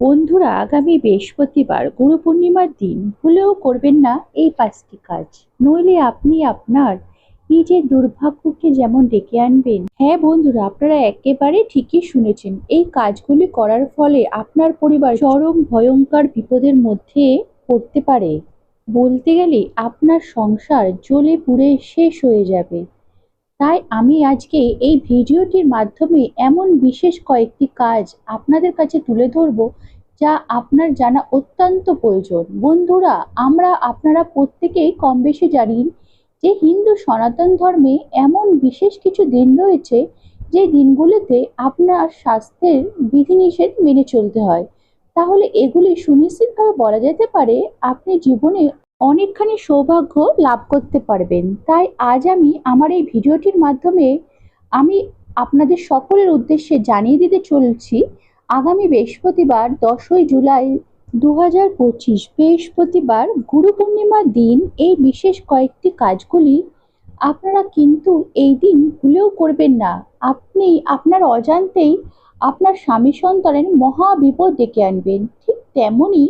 বন্ধুরা, আগামী বৃহস্পতিবার গুরু পূর্ণিমার দিন। ভুলেও করবেন না এই পাঁচটি কাজ। নইলে আপনি আপনার নিজের দুর্ভাগ্যকে যেমন ডেকে আনবেন। হ্যাঁ বন্ধুরা, আপনারা একেবারে ঠিকই শুনেছেন। এই কাজগুলি করার ফলে আপনার পরিবার চরম ভয়ঙ্কর বিপদের মধ্যে পড়তে পারে। বলতে গেলে আপনার সংসার জ্বলে পুড়ে শেষ হয়ে যাবে। তাই আমি আজকে এই ভিডিওটির মাধ্যমে এমন বিশেষ কয়েকটি কাজ আপনাদের কাছে তুলে ধরব যা আপনার জানা অত্যন্ত প্রয়োজন। বন্ধুরা, আমরা আপনারা প্রত্যেকেই কম বেশি জানি যে হিন্দু সনাতন ধর্মে এমন বিশেষ কিছু দিন রয়েছে যে দিনগুলিতে আপনার স্বাস্থ্যের বিধিনিষেধ মেনে চলতে হয়। তাহলে এগুলি সুনিশ্চিতভাবে বলা যেতে পারে, আপনি জীবনে অনেকখানি সৌভাগ্য লাভ করতে পারবেন। তাই আজ আমি আমার এই ভিডিওটির মাধ্যমে আমি আপনাদের সকলের উদ্দেশ্যে জানিয়ে দিতে চলছি, আগামী বৃহস্পতিবার দশই জুলাই দু হাজার পঁচিশ বৃহস্পতিবার গুরু পূর্ণিমার দিন এই বিশেষ কয়েকটি কাজগুলি আপনারা কিন্তু এই দিন ভুলেও করবেন না। আপনি আপনার অজান্তেই আপনার স্বামী সন্তানের মহা বিপদ ডেকে আনবেন। ঠিক তেমনই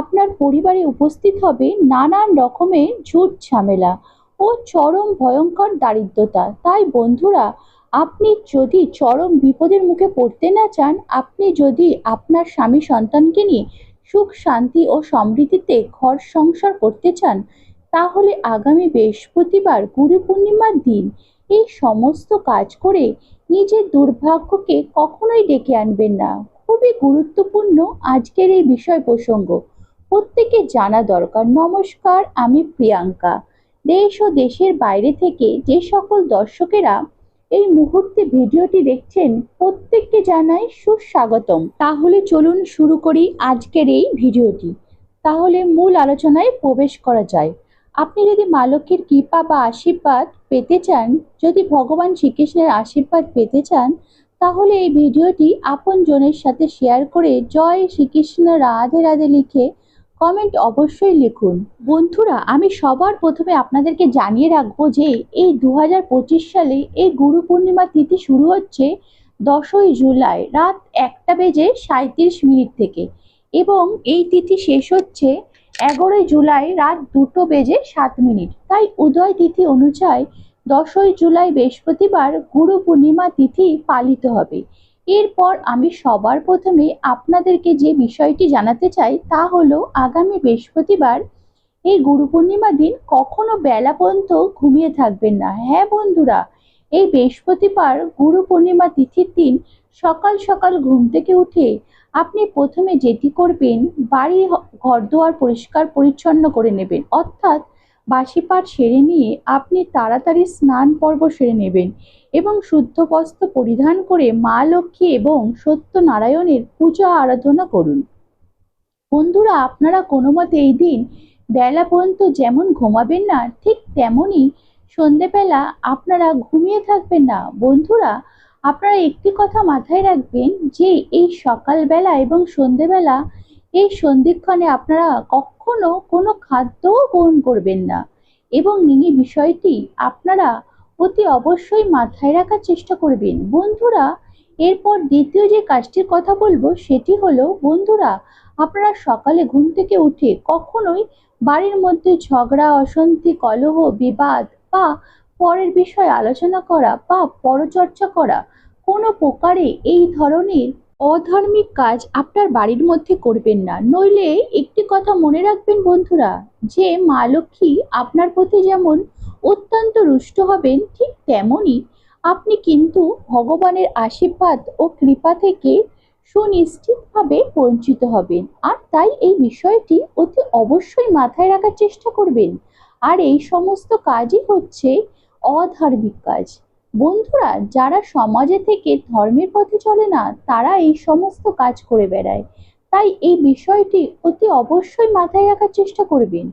আপনার পরিবারে উপস্থিত হবে নানান রকমের ঝুট ঝামেলা ও চরম ভয়ঙ্কর দারিদ্রতা। তাই বন্ধুরা, আপনি যদি চরম বিপদের মুখে পড়তে না চান, আপনি যদি আপনার স্বামী সন্তানকে নিয়ে সুখ, শান্তি ও সমৃদ্ধিতে ঘর সংসার করতে চান, তাহলে আগামী বৃহস্পতিবার গুরু পূর্ণিমার দিন এই সমস্ত কাজ করে নিজের দুর্ভাগ্যকে কখনোই ডেকে আনবেন না। খুবই গুরুত্বপূর্ণ আজকের এই বিষয় প্রসঙ্গ। প্রত্যেকে জানা দরকার। নমস্কার, আমি প্রিয়াঙ্কা। দেশ ও দেশের বাইরে থেকে যে সকল দর্শকেরা এই মুহূর্তে ভিডিওটি দেখছেন, প্রত্যেককে জানাই সুস্বাগতম। তাহলে চলুন শুরু করি আজকের এই ভিডিওটি। তাহলে মূল আলোচনায় প্রবেশ করা যায়। আপনি যদি মা লক্ষ্মীর কৃপা বা আশীর্বাদ পেতে চান, যদি ভগবান শ্রীকৃষ্ণের আশীর্বাদ পেতে চান, তাহলে এই ভিডিওটি আপন জনের সাথে শেয়ার করে জয় শ্রীকৃষ্ণ রাধে রাধে লিখে কমেন্ট অবশ্যই লিখুন। বন্ধুরা, আমি সবার প্রথমে আপনাদেরকে জানিয়ে রাখব যে এই দু হাজার পঁচিশ সালে এই গুরু পূর্ণিমা তিথি শুরু হচ্ছে দশই জুলাই রাত একটা বেজে সাঁত্রিশ মিনিট থেকে এবং এই তিথি শেষ হচ্ছে এগারোই জুলাই রাত দুটো বেজে সাত মিনিট। তাই উদয় তিথি অনুযায়ী দশই জুলাই বৃহস্পতিবার গুরু পূর্ণিমা তিথি পালিত হবে। এরপর আমি সবার প্রথমে আপনাদেরকে যে বিষয়টি জানাতে চাই তা হলো আগামী বৃহস্পতিবার এই গুরু পূর্ণিমা দিন কখনো বেলা পর্যন্ত ঘুমিয়ে থাকবেন না। হ্যাঁ বন্ধুরা, এই বৃহস্পতিবার গুরু পূর্ণিমা তিথির দিন সকাল সকাল ঘুম থেকে উঠে আপনি প্রথমে যেটি করবেন, বাড়ি ঘরদোয়ার পরিষ্কার পরিচ্ছন্ন করে নেবেন। অর্থাৎ বাসি পাঠ সেরে নিয়ে আপনি তাড়াতাড়ি স্নান পর্ব সেরে নেবেন এবং শুদ্ধ বস্ত্র পরিধান করে মা লক্ষ্মী এবং সত্যনারায়ণের পূজা আরাধনা করুন। বন্ধুরা, আপনারা কোনো মতে এই দিন বেলা পর্যন্ত যেমন ঘুমাবেন না, ঠিক তেমনই সন্ধেবেলা আপনারা ঘুমিয়ে থাকবেন না। বন্ধুরা, আপনারা একটি কথা মাথায় রাখবেন যে এই সকালবেলা এবং সন্ধেবেলা এই সন্ধিক্ষণে আপনারা কখনো কোনো খাদ্যও গ্রহণ করবেন না। এবং এই বিষয়টি আপনারা অতি অবশ্যই মাথায় রাখার চেষ্টা করবেন। বন্ধুরা, এরপর দ্বিতীয় যে কাজটির কথা বলব, সেটি হলো, বন্ধুরা, আপনারা সকালে ঘুম থেকে উঠে কখনোই বাড়ির মধ্যে ঝগড়া, অশান্তি, কলহ, বিবাদ বা পরের বিষয়ে আলোচনা করা বা পরচর্চা করা কোনো প্রকারে এই ধরনের অধার্মিক কাজ আপনার বাড়ির মধ্যে করবেন না। নইলে একটি কথা মনে রাখবেন বন্ধুরা, যে মা লক্ষ্মী আপনার প্রতি যেমন অত্যন্ত রুষ্ট হবেন, ঠিক তেমনই আপনি কিন্তু ভগবানের আশীর্বাদ ও কৃপা থেকে সুনিশ্চিতভাবে বঞ্চিত হবেন। আর তাই এই বিষয়টি অতি অবশ্যই মাথায় রাখার চেষ্টা করবেন। আর এই সমস্ত কাজই হচ্ছে অধার্মিক কাজ। বন্ধুরা, যারা সমাজে থেকে ধর্মের পথে চলে না, তারা এই সমস্ত কাজ করে বেড়ায়। তাই এই বিষয়টি অতি অবশ্যই মাথায় রাখার চেষ্টা করবেন।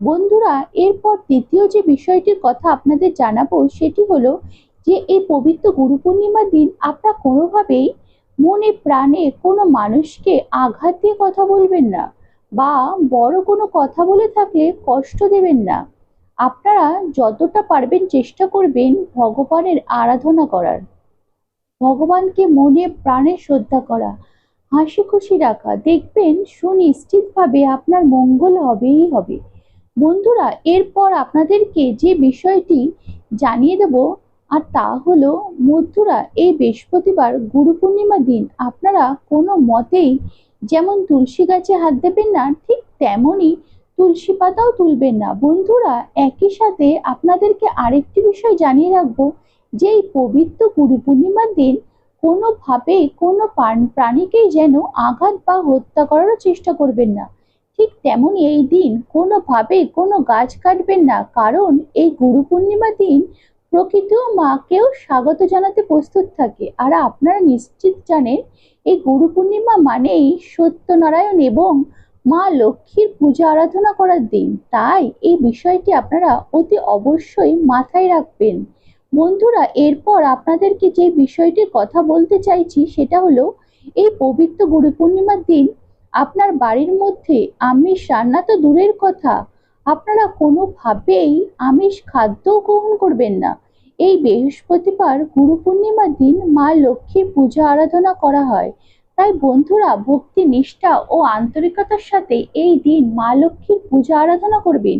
বন্ধুরা, এরপর দ্বিতীয় যে বিষয়টির কথা আপনাদের জানাব, সেটি হলো যে এই পবিত্র গুরু পূর্ণিমার দিন আপনারা কোনোভাবেই মনে প্রাণে কোনো মানুষকে আঘাত দিয়ে কথা বলবেন না বা বড় কোনো কথা বলে থাকলে কষ্ট দেবেন না। আপনারা যতটা পারবেন চেষ্টা করবেন ভগবানের আরাধনা করার। ভগবানকে মনে প্রাণে শ্রদ্ধা করা, হাসি খুশি রাখা, দেখবেন সুনিশ্চিতভাবে আপনার মঙ্গল হবেই হবে। বন্ধুরা, এরপর আপনাদেরকে যে বিষয়টি জানিয়ে দেব, আর তা হলো বন্ধুরা এই বৃহস্পতিবার গুরু পূর্ণিমার দিন, আপনারা কোনো মতেই যেমন তুলসী গাছে হাত দেবেন না, ঠিক তেমনই তুলসী পাতাও তুলবেন না। বন্ধুরা, একই সাথে আপনাদেরকে আরেকটি বিষয় জানিয়ে রাখব। যে এই পবিত্র গুরু পূর্ণিমার দিন কোনোভাবেই কোনো প্রাণীকেই যেন আঘাত বা হত্যা করারও চেষ্টা করবেন না। ঠিক তেমনই এই দিন কোনোভাবেই কোনো গাছ কাটবেন না। কারণ এই গুরু পূর্ণিমার দিন প্রকৃতি ও মাকেও স্বাগত জানাতে প্রস্তুত থাকে। আর আপনারা নিশ্চিত জানেন, এই গুরু পূর্ণিমা মানেই সত্যনারায়ণ এবং মা লক্ষ্মীর পূজা আরাধনা করার দিন। তাই এই বিষয়টি আপনারা অতি অবশ্যই মাথায় রাখবেন। বন্ধুরা, এরপর আপনাদেরকে যে বিষয়টির কথা বলতে চাইছি, সেটা হলো, এই পবিত্র গুরু পূর্ণিমার দিন আপনার বাড়ির মধ্যে আমিষ রান্না তো দূরের কথা, আপনারা কোনোভাবেই আমিষ খাদ্যও গ্রহণ করবেন না। এই বৃহস্পতিবার গুরু পূর্ণিমার দিন মা লক্ষ্মীর পূজা আরাধনা করা হয়। তাই বন্ধুরা ভক্তি, নিষ্ঠা ও আন্তরিকতার সাথে এই দিন মা লক্ষ্মীর পূজা আরাধনা করবেন।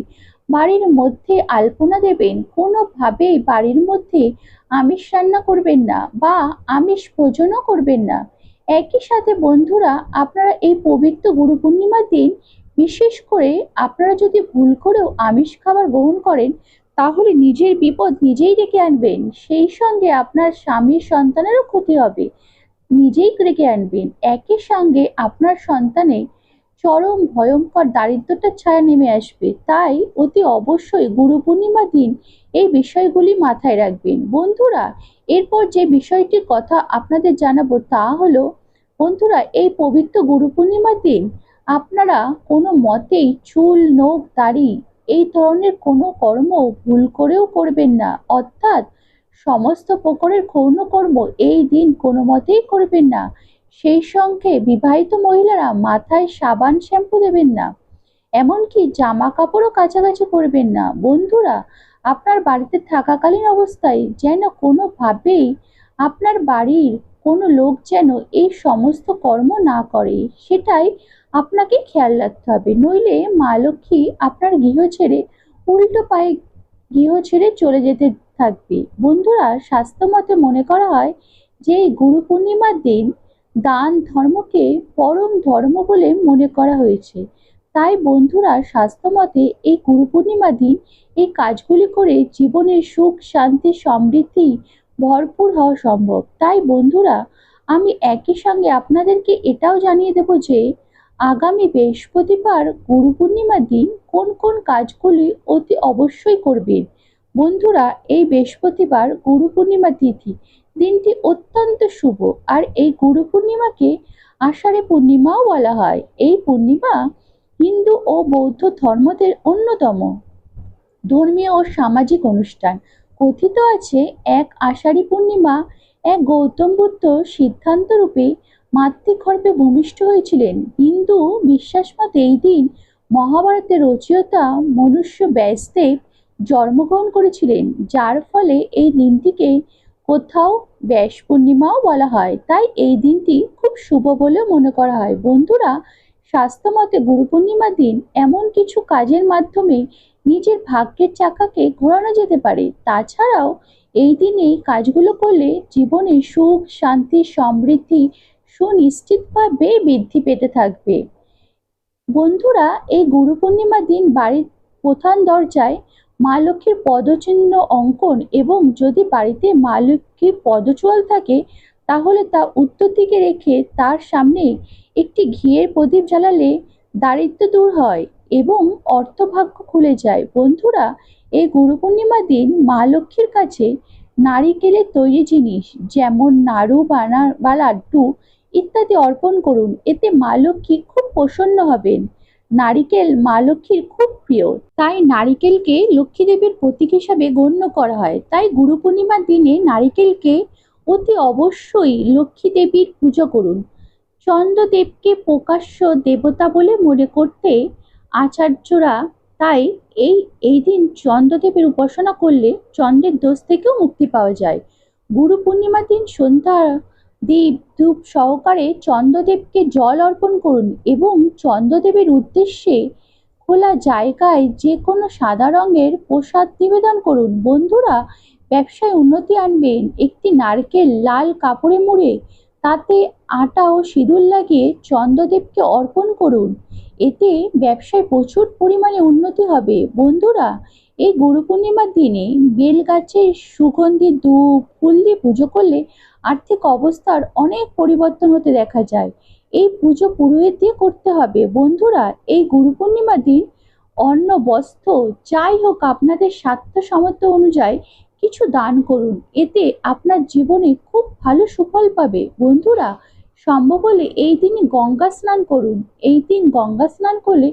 বাড়ির মধ্যে আলপনা দেবেন, কোনোভাবেই বাড়ির মধ্যে আমিষ রান্না করবেন না বা আমিষ ভোজনও করবেন না। একই সাথে বন্ধুরা আপনারা এই পবিত্র গুরু পূর্ণিমার দিন বিশেষ করে আপনারা যদি ভুল করেও আমিষ খাবার গ্রহণ করেন, তাহলে নিজের বিপদ নিজেই ডেকে আনবেন। সেই সঙ্গে আপনার স্বামীর সন্তানেরও ক্ষতি হবে। নিজেই ডেকে আনবেন। একই সঙ্গে আপনার সন্তানে চরম ভয়ঙ্কর দারিদ্রতার ছায়া নেমে আসবে। তাই অতি অবশ্যই গুরু পূর্ণিমার দিন এই বিষয়গুলি মাথায় রাখবেন। বন্ধুরা, এরপর যে বিষয়টির কথা আপনাদের জানাব তা হলো, বন্ধুরা, এই পবিত্র গুরু পূর্ণিমার দিন আপনারা কোনো মতেই চুল, নখ, দাড়ি এই ধরনের কোনো কর্ম ভুল করেও করবেন না। অর্থাৎ সমস্ত প্রকারের কর্ম এই দিন কোনো মতেই করবেন না। সেই সঙ্গে বিবাহিত মহিলারা মাথায় সাবান শ্যাম্পু দেবেন না, এমনকি জামা কাপড়ও কাছাকাছি করবেন না। বন্ধুরা, আপনার বাড়িতে থাকাকালীন অবস্থায় যেন কোনোভাবেই আপনার বাড়ির কোনো লোক যেন এই সমস্ত কর্ম না করে, সেটাই আপনাকে খেয়াল রাখতে হবে। নইলে মা লক্ষ্মী আপনার গৃহ ছেড়ে উল্টো পায়ে গৃহ ছেড়ে চলে যেতে থাকবে। বন্ধুরা, স্বাস্থ্য মতে মনে করা হয় যে গুরু পূর্ণিমার দিন দান ধর্মকে পরম ধর্ম বলে মনে করা হয়েছে। তাই বন্ধুরা, স্বাস্থ্য মতে এই গুরু পূর্ণিমা দিন এই কাজগুলি করে জীবনের সুখ, শান্তি, সমৃদ্ধি ভরপুর হওয়া সম্ভব। তাই বন্ধুরা, আমি একই সঙ্গে আপনাদেরকে এটাও জানিয়ে দেব যে আগামী বৃহস্পতিবার গুরু পূর্ণিমার দিন কোন কোন কাজগুলি অতি অবশ্যই করবেন। বন্ধুরা, এই বৃহস্পতিবার গুরু পূর্ণিমা তিথি। দিনটি অত্যন্ত শুভ। আর এই গুরু পূর্ণিমাকে আষাঢ়ে পূর্ণিমাও বলা হয়। এই পূর্ণিমা হিন্দু ও বৌদ্ধ ধর্মদের অন্যতম ধর্মীয় ও সামাজিক অনুষ্ঠান। কথিত আছে, এক আষাঢ়ী পূর্ণিমা এক গৌতম বুদ্ধ সিদ্ধান্ত রূপে মাতৃগর্ভে ভূমিষ্ঠ হয়েছিলেন। হিন্দু বিশ্বাস মতে এই দিন মহাভারতের রচয়িতা মনুষ্য ব্যাসদেব জন্মগ্রহণ করেছিলেন, যার ফলে এই দিনটিকে কোথাও ব্যাস পূর্ণিমাও বলা হয়। তাই এই দিনটি খুব শুভ বলেও মনে করা হয়। বন্ধুরা, স্বাস্থ্যমতে গুরু পূর্ণিমার দিন এমন কিছু কাজের মাধ্যমে নিজের ভাগ্যের চাকাকে ঘোরানো যেতে পারে। তাছাড়াও এই দিনে কাজগুলো করলে জীবনে সুখ, শান্তি, সমৃদ্ধি সুনিশ্চিতভাবে বৃদ্ধি পেতে থাকবে। বন্ধুরা, এই গুরু পূর্ণিমার দিন বাড়ির প্রধান দরজায় মা লক্ষ্মীর পদচিহ্ন অঙ্কন এবং যদি বাড়িতে মা লক্ষ্মীর পদচোয়াল থাকে, তাহলে তা উত্তর দিকে রেখে তার সামনে একটি ঘিয়ের প্রদীপ জ্বালালে দারিদ্র দূর হয় এবং অর্থভাগ্য খুলে যায়। বন্ধুরা, এই গুরু পূর্ণিমার দিন মা লক্ষ্মীর কাছে নারিকেলের তৈরি জিনিস, যেমন নাড়ু, বানা বা লাড্ডু ইত্যাদি অর্পণ করুন। এতে মা লক্ষ্মী খুব প্রসন্ন হবেন। নারিকেল মা লক্ষ্মীর খুব প্রিয়। তাই নারিকেলকে লক্ষ্মী দেবীর প্রতীক হিসাবে গণ্য করা হয়। তাই গুরু পূর্ণিমার দিনে নারিকেলকে অতি অবশ্যই লক্ষ্মী দেবীর পুজো করুন। চন্দ্রদেবকে প্রকাশ্য দেবতা বলে মনে করতে আচার্যরা তাই এই এই দিন চন্দ্রদেবের উপাসনা করলে চন্দ্রের দোষ থেকেও মুক্তি পাওয়া যায়। গুরু পূর্ণিমার দিন সন্ধ্যা দীপ ধূপ সহকারে চন্দ্রদেবকে জল অর্পণ করুন এবং চন্দ্রদেবের উদ্দেশ্যে খোলা জায়গায় যে কোনো সাদা রঙের প্রসাদ নিবেদন করুন। বন্ধুরা, ব্যবসায় উন্নতি আনবেন। একটি নারকেল লাল কাপড়ে মুড়ে, তাতে আটা ও সিঁদুর লাগিয়ে চন্দ্রদেবকে অর্পণ করুন। এতে ব্যবসায় প্রচুর পরিমাণে উন্নতি হবে। বন্ধুরা এই গুরু পূর্ণিমার দিনে বেল গাছের সুগন্ধি, ধূপ, ফুল দিয়ে পুজো করলে আর্থিক অবস্থার অনেক পরিবর্তন হতে দেখা যায়। এই পুজো পুরোহিত দিয়ে করতে হবে। বন্ধুরা, এই গুরু পূর্ণিমার দিন অন্ন, বস্ত্র, যাই হোক আপনাদের স্বার্থ সামর্থ্য অনুযায়ী কিছু দান করুন। এতে আপনার জীবনে খুব ভালো সুফল পাবে। বন্ধুরা, সম্ভব হলে এই দিনে গঙ্গা স্নান করুন। এই দিন গঙ্গা স্নান করলে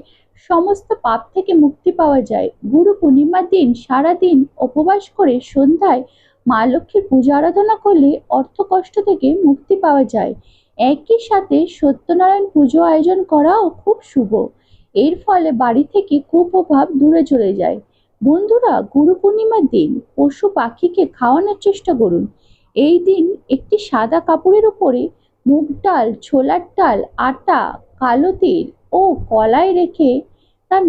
সমস্ত পাপ থেকে মুক্তি পাওয়া যায়। গুরু পূর্ণিমার দিন সারাদিন উপবাস করে সন্ধ্যায় মা লক্ষ্মীর পূজা আরাধনা করলে অর্থ কষ্ট থেকে মুক্তি পাওয়া যায়। একই সাথে সত্যনারায়ণ পুজো আয়োজন করাও খুব শুভ। এর ফলে বাড়ি থেকে কুপ্রভাব দূরে চলে যায়। বন্ধুরা, গুরু পূর্ণিমার দিন পশু পাখিকে খাওয়ানোর চেষ্টা করুন। এই দিন একটি সাদা কাপড়ের উপরে মুগ ডাল, ছোলার ডাল, আটা, কালো তিল ও কলাই রেখে তার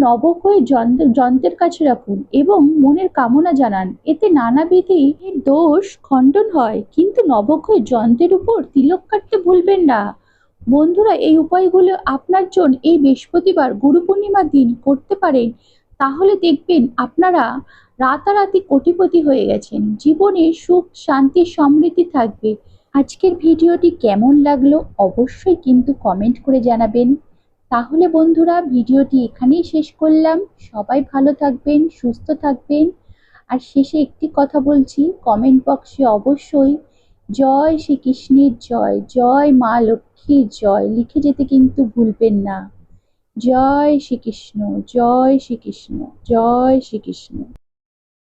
যন্ত্র, যন্ত্রের কাছে রাখুন এবং মনের কামনা জানান। এতে নানাবিধি দোষ খণ্ডন হয়, কিন্তু নবকয়ে যন্ত্রের উপর তিলক কাটতে ভুলবেন না। বন্ধুরা, এই উপায়গুলো আপনার জন্য এই বৃহস্পতিবার গুরু পূর্ণিমার দিন করতে পারেন। তাহলে দেখবেন আপনারা রাতারাতি কোটিপতি হয়ে গেছেন। জীবনে সুখ, শান্তি, সমৃদ্ধি থাকবে। আজকের ভিডিওটি কেমন লাগল অবশ্যই কিন্তু কমেন্ট করে জানাবেন। তাহলে বন্ধুরা ভিডিওটি এখানেই শেষ করলাম। সবাই ভালো থাকবেন, সুস্থ থাকবেন। আর শেষে একটি কথা বলছি কমেন্ট বক্সে অবশ্যই জয় শ্রীকৃষ্ণের জয় জয় মা লক্ষ্মীর জয় লিখে যেতে কিন্তু ভুলবেন না। জয় শ্রীকৃষ্ণ জয় শ্রীকৃষ্ণ জয় শ্রীকৃষ্ণ।